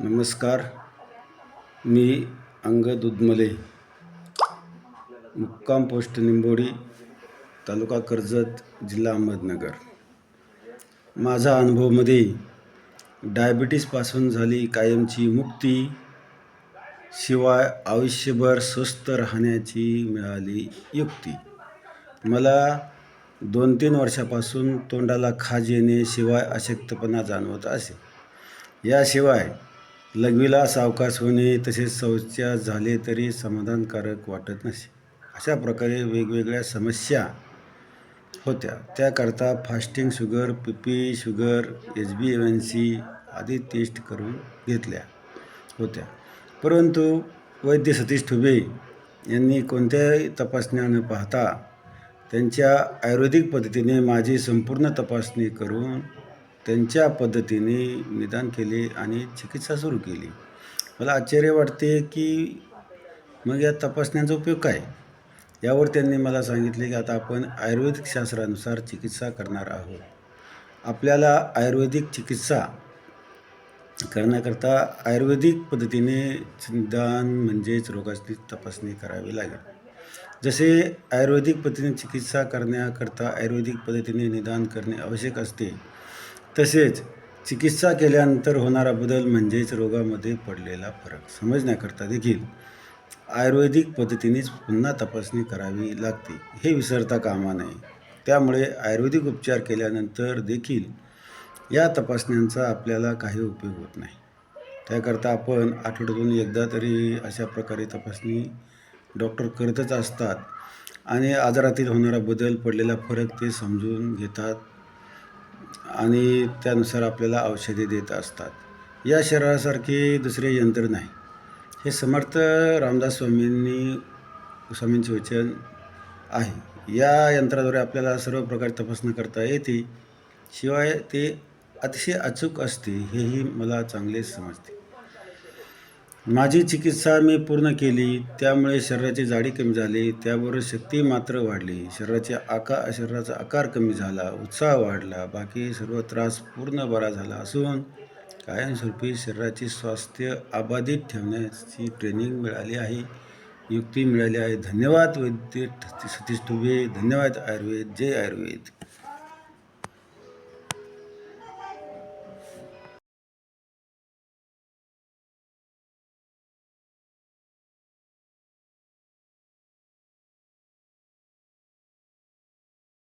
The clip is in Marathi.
नमस्कार मी अंग दुधमले मुक्काम पोस्ट निंबोडी तालुका कर्जत जिल्हा अहमदनगर. माझा अनुभवमध्ये डायबिटीसपासून झाली कायमची मुक्ती शिवाय आयुष्यभर स्वस्थ राहण्याची मिळाली युक्ती. मला दोन तीन वर्षापासून तोंडाला खाज येणे शिवाय अशक्तपणा जाणवत असे. याशिवाय लघवीला सावकाश होणे तसेच शौच्या झाले तरी समाधानकारक वाटत नसे. अशा प्रकारे वेगवेगळ्या समस्या होत्या. त्याकरता fasting sugar P P sugar H B M N C आदी टेस्ट करून घेतल्या होत्या. परंतु वैद्य सतीश ठुबे यांनी कोणत्याही तपासण्या न पाहता त्यांच्या आयुर्वेदिक पद्धतीने माझी संपूर्ण तपासणी करून त्यांच्या पद्धतीने निदान केले आणि चिकित्सा सुरू केली. मला आश्चर्य वाटते की मग या तपासण्यांचा उपयोग काय? यावर त्यांनी मला सांगितले की आता आपण आयुर्वेदिक शास्त्रानुसार चिकित्सा करणार आहोत. आपल्याला आयुर्वेदिक चिकित्सा करण्याकरता आयुर्वेदिक पद्धतीने निदान म्हणजेच रोगाची तपासणी करावी लागेल. जसे आयुर्वेदिक पद्धतीने चिकित्सा करण्याकरता आयुर्वेदिक पद्धतीने निदान करणे आवश्यक असते तसेच चिकित्सा केल्यानंतर होणारा बदल म्हणजेच रोगामध्ये पडलेला फरक समजण्याकरता देखील आयुर्वेदिक पद्धतीनेच पुन्हा तपासणी करावी लागते. हे विसरता कामा नये. त्यामुळे आयुर्वेदिक उपचार केल्यानंतर देखील या तपासण्यांचा आपल्याला काही उपयोग होत नाही. त्याकरता आपण आठवड्यातून एकदा तरी अशा प्रकारे तपासणी डॉक्टर करतच असतात आणि आजारातील होणारा बदल पडलेला फरक ते समजून घेतात. आणि त्यानुसार आपल्याला औषधे देत असतात. या शरीरासारखे दुसरे यंत्र नाही. हे समर्थ रामदास स्वामींनी स्वामींचे वचन आहे. या यंत्राद्वारे आपल्याला सर्व प्रकारची तपासणी करता येते. शिवाय ते अतिशय अचूक असते हेही मला चांगले समजते. माझी चिकित्सा मी पूर्ण केली त्यामुळे शरीराची जाडी कमी झाली त्याबरोबर शक्ती मात्र वाढली. शरीराचे आकार शरीराचा आकार कमी झाला उत्साह वाढला बाकी सर्व त्रास पूर्ण बरा झाला असून कायमस्वरूपी शरीराची स्वास्थ्य अबाधित ठेवण्याची ट्रेनिंग मिळाली आहे युक्ती मिळाली आहे. धन्यवाद वैद्य सतीश दुबे धन्यवाद आयुर्वेद जय आयुर्वेद.